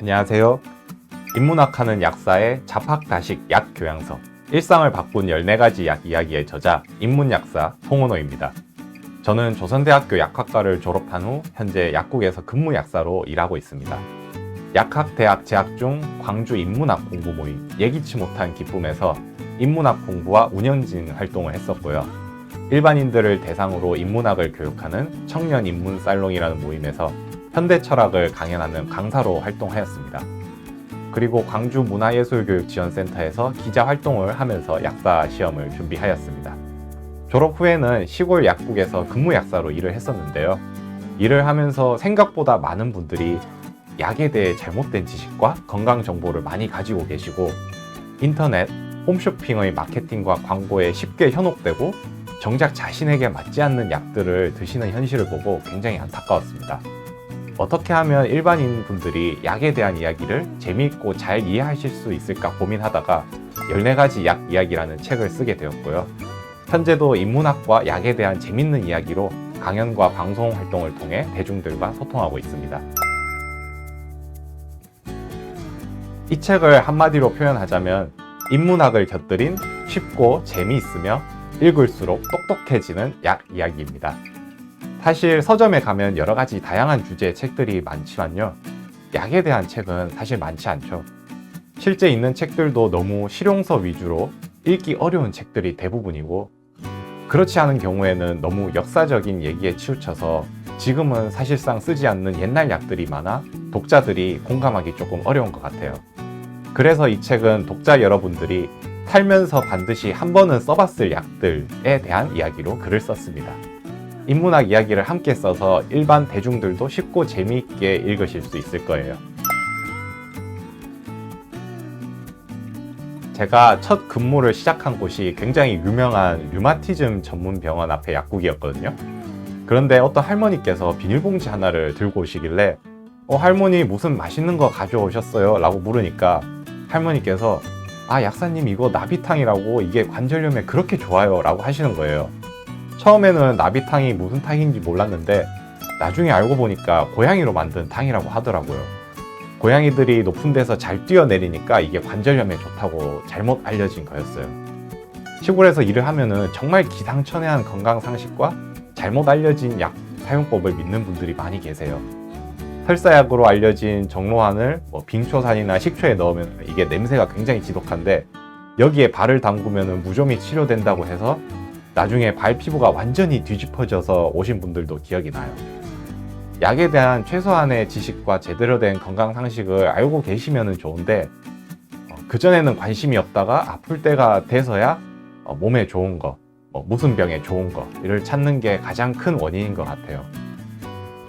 안녕하세요. 인문학하는 약사의 자팍다식 약 교양서. 일상을 바꾼 14가지 약 이야기의 저자 인문약사 송은호입니다. 저는 조선대학교 약학과를 졸업한 후 현재 약국에서 근무 약사로 일하고 있습니다. 약학대학 재학 중 광주 인문학 공부 모임 예기치 못한 기쁨에서 인문학 공부와 운영진 활동을 했었고요. 일반인들을 대상으로 인문학을 교육하는 청년 인문 살롱이라는 모임에서 현대 철학을 강연하는 강사로 활동하였습니다. 그리고 광주 문화예술교육지원센터에서 기자 활동을 하면서 약사 시험을 준비하였습니다. 졸업 후에는 시골 약국에서 근무 약사로 일을 했었는데요. 일을 하면서 생각보다 많은 분들이 약에 대해 잘못된 지식과 건강 정보를 많이 가지고 계시고 인터넷, 홈쇼핑의 마케팅과 광고에 쉽게 현혹되고 정작 자신에게 맞지 않는 약들을 드시는 현실을 보고 굉장히 안타까웠습니다. 어떻게 하면 일반인 분들이 약에 대한 이야기를 재미있고 잘 이해하실 수 있을까 고민하다가 14가지 약 이야기라는 책을 쓰게 되었고요. 현재도 인문학과 약에 대한 재밌는 이야기로 강연과 방송 활동을 통해 대중들과 소통하고 있습니다. 이 책을 한마디로 표현하자면 인문학을 곁들인 쉽고 재미있으며 읽을수록 똑똑해지는 약 이야기입니다. 사실 서점에 가면 여러 가지 다양한 주제의 책들이 많지만요. 약에 대한 책은 사실 많지 않죠. 실제 있는 책들도 너무 실용서 위주로 읽기 어려운 책들이 대부분이고, 그렇지 않은 경우에는 너무 역사적인 얘기에 치우쳐서 지금은 사실상 쓰지 않는 옛날 약들이 많아 독자들이 공감하기 조금 어려운 것 같아요. 그래서 이 책은 독자 여러분들이 살면서 반드시 한 번은 써봤을 약들에 대한 이야기로 글을 썼습니다. 인문학 이야기를 함께 써서 일반 대중들도 쉽고 재미있게 읽으실 수 있을 거예요. 제가 첫 근무를 시작한 곳이 굉장히 유명한 류마티즘 전문 병원 앞에 약국이었거든요. 그런데 어떤 할머니께서 비닐봉지 하나를 들고 오시길래 어, 할머니 무슨 맛있는 거 가져오셨어요? 라고 물으니까 할머니께서 아, 약사님 이거 나비탕이라고 이게 관절염에 그렇게 좋아요. 라고 하시는 거예요. 처음에는 나비탕이 무슨 탕인지 몰랐는데 나중에 알고 보니까 고양이로 만든 탕이라고 하더라고요. 고양이들이 높은 데서 잘 뛰어내리니까 이게 관절염에 좋다고 잘못 알려진 거였어요. 시골에서 일을 하면은 정말 기상천외한 건강 상식과 잘못 알려진 약 사용법을 믿는 분들이 많이 계세요. 설사약으로 알려진 정로환을 뭐 빙초산이나 식초에 넣으면 이게 냄새가 굉장히 지독한데 여기에 발을 담그면 무좀이 치료된다고 해서 나중에 발 피부가 완전히 뒤집어져서 오신 분들도 기억이 나요. 약에 대한 최소한의 지식과 제대로 된 건강 상식을 알고 계시면 좋은데 어, 그전에는 관심이 없다가 아플 때가 돼서야 어, 몸에 좋은 거, 뭐 무슨 병에 좋은 거를 찾는 게 가장 큰 원인인 것 같아요.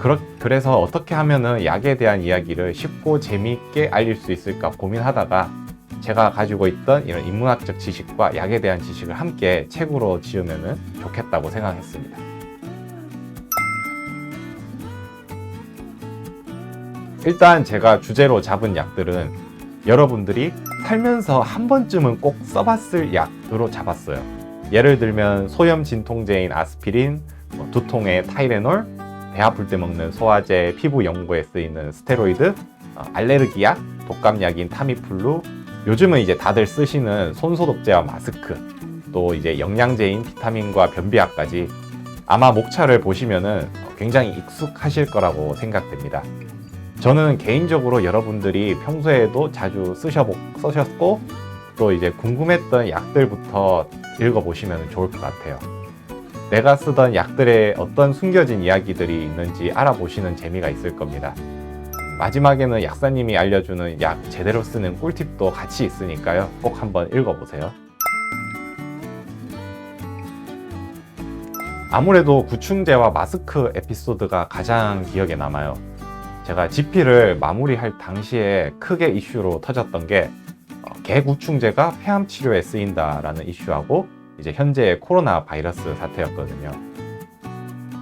그러, 그래서 어떻게 하면은 약에 대한 이야기를 쉽고 재미있게 알릴 수 있을까 고민하다가 제가 가지고 있던 이런 인문학적 지식과 약에 대한 지식을 함께 책으로 지으면 좋겠다고 생각했습니다. 일단 제가 주제로 잡은 약들은 여러분들이 살면서 한 번쯤은 꼭 써봤을 약으로 잡았어요. 예를 들면 소염 진통제인 아스피린, 뭐 두통의 타이레놀, 배 아플 때 먹는 소화제, 피부 연고에 쓰이는 스테로이드, 어, 알레르기 약, 독감약인 타미플루, 요즘은 이제 다들 쓰시는 손소독제와 마스크, 또 이제 영양제인 비타민과 변비약까지 아마 목차를 보시면은 굉장히 익숙하실 거라고 생각됩니다. 저는 개인적으로 여러분들이 평소에도 자주 쓰셨고 또 이제 궁금했던 약들부터 읽어보시면 좋을 것 같아요. 내가 쓰던 약들의 어떤 숨겨진 이야기들이 있는지 알아보시는 재미가 있을 겁니다. 마지막에는 약사님이 알려주는 약 제대로 쓰는 꿀팁도 같이 있으니까요. 꼭 한번 읽어보세요. 아무래도 구충제와 마스크 에피소드가 가장 기억에 남아요. 제가 GP를 마무리할 당시에 크게 이슈로 터졌던 게 어, 개구충제가 폐암 치료에 쓰인다라는 이슈하고 이제 현재의 코로나 바이러스 사태였거든요.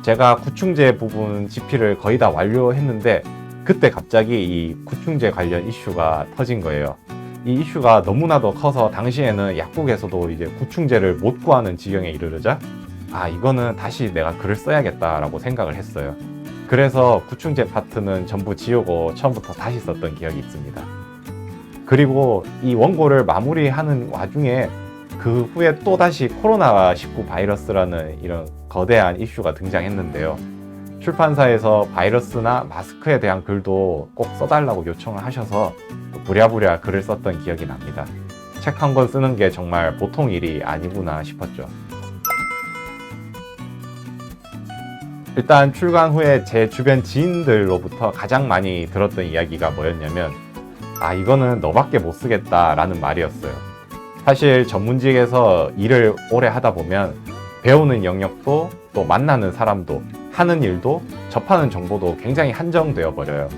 제가 구충제 부분 GP를 거의 다 완료했는데 그때 갑자기 이 구충제 관련 이슈가 터진 거예요. 이 이슈가 너무나도 커서 당시에는 약국에서도 이제 구충제를 못 구하는 지경에 이르르자 아 이거는 다시 내가 글을 써야겠다라고 생각을 했어요. 그래서 구충제 파트는 전부 지우고 처음부터 다시 썼던 기억이 있습니다. 그리고 이 원고를 마무리하는 와중에 그 후에 또 다시 코로나19 바이러스라는 이런 거대한 이슈가 등장했는데요. 출판사에서 바이러스나 마스크에 대한 글도 꼭 써달라고 요청을 하셔서 부랴부랴 글을 썼던 기억이 납니다. 책 한 권 쓰는 게 정말 보통 일이 아니구나 싶었죠. 일단 출간 후에 제 주변 지인들로부터 가장 많이 들었던 이야기가 뭐였냐면 아 이거는 너밖에 못 쓰겠다라는 말이었어요. 사실 전문직에서 일을 오래 하다 보면 배우는 영역도 또 만나는 사람도 하는 일도 접하는 정보도 굉장히 한정되어 버려요.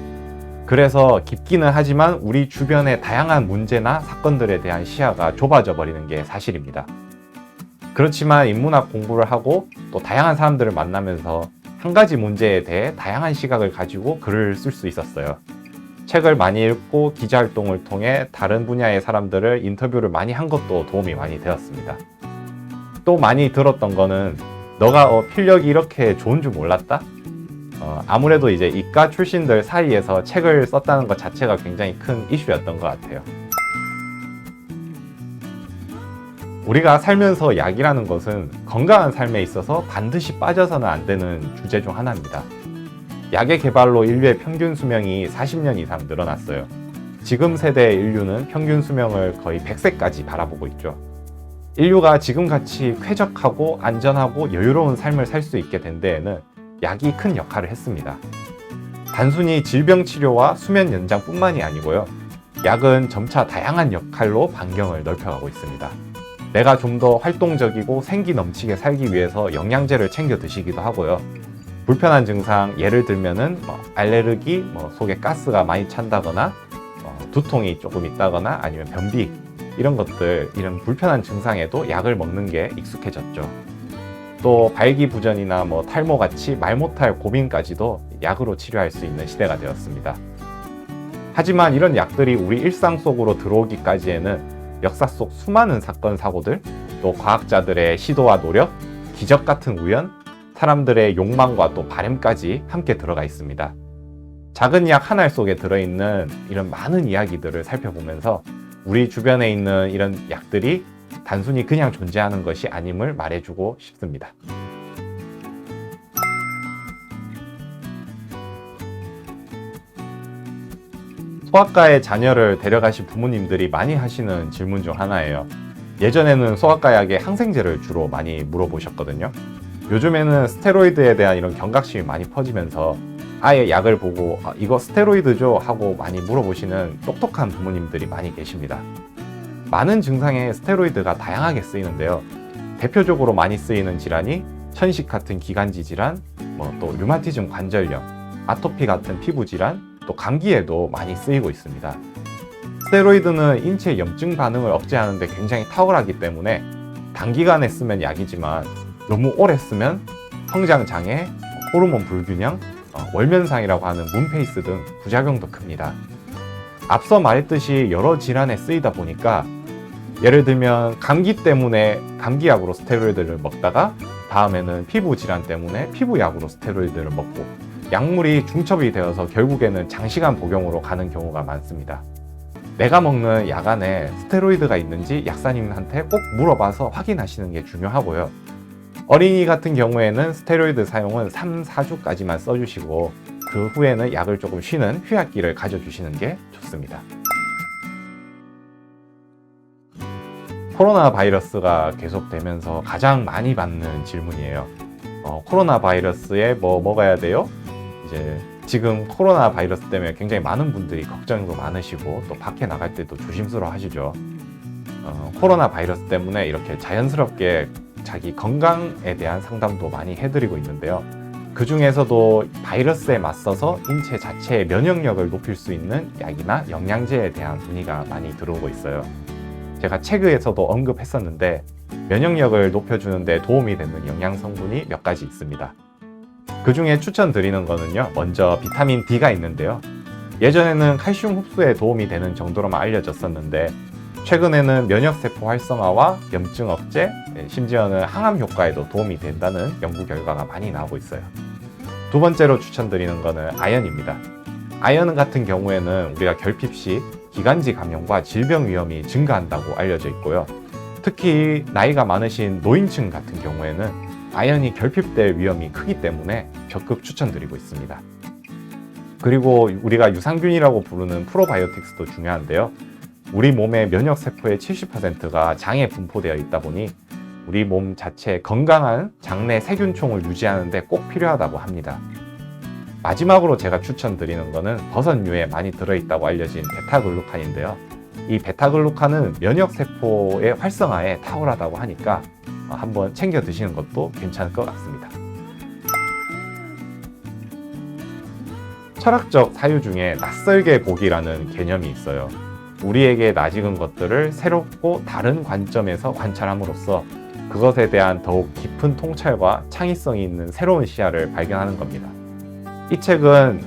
그래서 깊기는 하지만 우리 주변의 다양한 문제나 사건들에 대한 시야가 좁아져 버리는 게 사실입니다. 그렇지만 인문학 공부를 하고 또 다양한 사람들을 만나면서 한 가지 문제에 대해 다양한 시각을 가지고 글을 쓸 수 있었어요. 책을 많이 읽고 기자 활동을 통해 다른 분야의 사람들을 인터뷰를 많이 한 것도 도움이 많이 되었습니다. 또 많이 들었던 거는 너가 어, 필력이 이렇게 좋은 줄 몰랐다? 어, 아무래도 이제 이과 출신들 사이에서 책을 썼다는 것 자체가 굉장히 큰 이슈였던 것 같아요. 우리가 살면서 약이라는 것은 건강한 삶에 있어서 반드시 빠져서는 안 되는 주제 중 하나입니다. 약의 개발로 인류의 평균 수명이 40년 이상 늘어났어요. 지금 세대의 인류는 평균 수명을 거의 100세까지 바라보고 있죠. 인류가 지금같이 쾌적하고 안전하고 여유로운 삶을 살 수 있게 된 데에는 약이 큰 역할을 했습니다. 단순히 질병 치료와 수면 연장뿐만이 아니고요. 약은 점차 다양한 역할로 반경을 넓혀가고 있습니다. 내가 좀 더 활동적이고 생기 넘치게 살기 위해서 영양제를 챙겨 드시기도 하고요. 불편한 증상 예를 들면은 뭐 알레르기, 뭐 속에 가스가 많이 찬다거나 어, 두통이 조금 있다거나 아니면 변비 이런 것들 이런 불편한 증상에도 약을 먹는 게 익숙해졌죠. 또 발기부전이나 뭐 탈모 같이 말 못할 고민까지도 약으로 치료할 수 있는 시대가 되었습니다. 하지만 이런 약들이 우리 일상 속으로 들어오기까지에는 역사 속 수많은 사건 사고들, 또 과학자들의 시도와 노력, 기적 같은 우연, 사람들의 욕망과 또 바램까지 함께 들어가 있습니다. 작은 약 한 알 속에 들어있는 이런 많은 이야기들을 살펴보면서 우리 주변에 있는 이런 약들이 단순히 그냥 존재하는 것이 아님을 말해주고 싶습니다. 소아과에 자녀를 데려가신 부모님들이 많이 하시는 질문 중 하나예요. 예전에는 소아과 약에 항생제를 주로 많이 물어보셨거든요. 요즘에는 스테로이드에 대한 이런 경각심이 많이 퍼지면서 아예 약을 보고 아, 이거 스테로이드죠 하고 많이 물어보시는 똑똑한 부모님들이 많이 계십니다. 많은 증상에 스테로이드가 다양하게 쓰이는데요. 대표적으로 많이 쓰이는 질환이 천식 같은 기관지 질환, 뭐 또 류마티즘 관절염, 아토피 같은 피부 질환, 또 감기에도 많이 쓰이고 있습니다. 스테로이드는 인체 염증 반응을 억제하는 데 굉장히 탁월하기 때문에 단기간에 쓰면 약이지만 너무 오래 쓰면 성장 장애, 호르몬 불균형, 어, 월면상이라고 하는 문페이스 등 부작용도 큽니다. 앞서 말했듯이 여러 질환에 쓰이다 보니까 예를 들면 감기 때문에 감기약으로 스테로이드를 먹다가 다음에는 피부 질환 때문에 피부약으로 스테로이드를 먹고 약물이 중첩이 되어서 결국에는 장시간 복용으로 가는 경우가 많습니다. 내가 먹는 약 안에 스테로이드가 있는지 약사님한테 꼭 물어봐서 확인하시는 게 중요하고요. 어린이 같은 경우에는 스테로이드 사용은 3, 4주까지만 써주시고 그 후에는 약을 조금 쉬는 휴약기를 가져주시는 게 좋습니다. 코로나 바이러스가 계속되면서 가장 많이 받는 질문이에요. 어, 코로나 바이러스에 뭐 먹어야 돼요? 이제 지금 코로나 바이러스 때문에 굉장히 많은 분들이 걱정도 많으시고 또 밖에 나갈 때도 조심스러워 하시죠. 어, 코로나 바이러스 때문에 이렇게 자연스럽게 자기 건강에 대한 상담도 많이 해드리고 있는데요. 그 중에서도 바이러스에 맞서서 인체 자체의 면역력을 높일 수 있는 약이나 영양제에 대한 문의가 많이 들어오고 있어요. 제가 책에서도 언급했었는데 면역력을 높여주는데 도움이 되는 영양 성분이 몇 가지 있습니다. 그 중에 추천드리는 거는요. 먼저 비타민 D가 있는데요. 예전에는 칼슘 흡수에 도움이 되는 정도로만 알려졌었는데 최근에는 면역세포 활성화와 염증 억제, 예, 심지어는 항암 효과에도 도움이 된다는 연구 결과가 많이 나오고 있어요. 두 번째로 추천드리는 거는 아연입니다. 아연 같은 경우에는 우리가 결핍 시 기관지 감염과 질병 위험이 증가한다고 알려져 있고요. 특히 나이가 많으신 노인층 같은 경우에는 아연이 결핍될 위험이 크기 때문에 적극 추천드리고 있습니다. 그리고 우리가 유산균이라고 부르는 프로바이오틱스도 중요한데요. 우리 몸의 면역 세포의 70%가 장에 분포되어 있다 보니 우리 몸 자체의 건강한 장내 세균총을 유지하는데 꼭 필요하다고 합니다. 마지막으로 제가 추천드리는 것은 버섯류에 많이 들어있다고 알려진 베타글루칸인데요. 이 베타글루칸은 면역 세포의 활성화에 탁월하다고 하니까 한번 챙겨 드시는 것도 괜찮을 것 같습니다. 철학적 사유 중에 낯설게 보기라는 개념이 있어요. 우리에게 낯익은 것들을 새롭고 다른 관점에서 관찰함으로써 그것에 대한 더욱 깊은 통찰과 창의성이 있는 새로운 시야를 발견하는 겁니다. 이 책은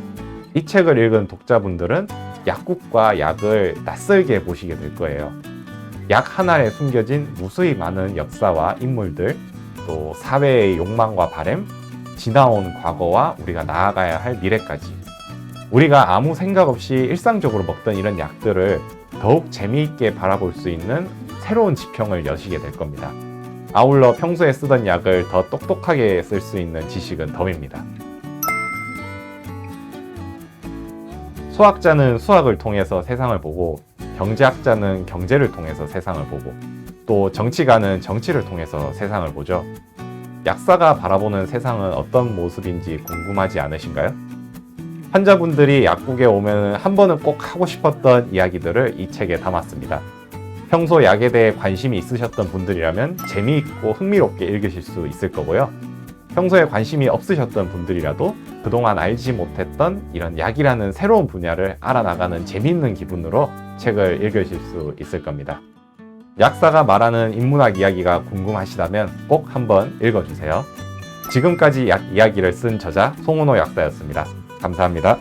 이 책을 읽은 독자분들은 약국과 약을 낯설게 보시게 될 거예요. 약 하나에 숨겨진 무수히 많은 역사와 인물들, 또 사회의 욕망과 바램, 지나온 과거와 우리가 나아가야 할 미래까지. 우리가 아무 생각 없이 일상적으로 먹던 이런 약들을 더욱 재미있게 바라볼 수 있는 새로운 지평을 여시게 될 겁니다. 아울러 평소에 쓰던 약을 더 똑똑하게 쓸 수 있는 지식은 덤입니다. 수학자는 수학을 통해서 세상을 보고 경제학자는 경제를 통해서 세상을 보고 또 정치가는 정치를 통해서 세상을 보죠. 약사가 바라보는 세상은 어떤 모습인지 궁금하지 않으신가요? 환자분들이 약국에 오면 한 번은 꼭 하고 싶었던 이야기들을 이 책에 담았습니다. 평소 약에 대해 관심이 있으셨던 분들이라면 재미있고 흥미롭게 읽으실 수 있을 거고요. 평소에 관심이 없으셨던 분들이라도 그동안 알지 못했던 이런 약이라는 새로운 분야를 알아나가는 재미있는 기분으로 책을 읽으실 수 있을 겁니다. 약사가 말하는 인문학 이야기가 궁금하시다면 꼭 한번 읽어주세요. 지금까지 약 이야기를 쓴 저자 송은호 약사였습니다. 감사합니다.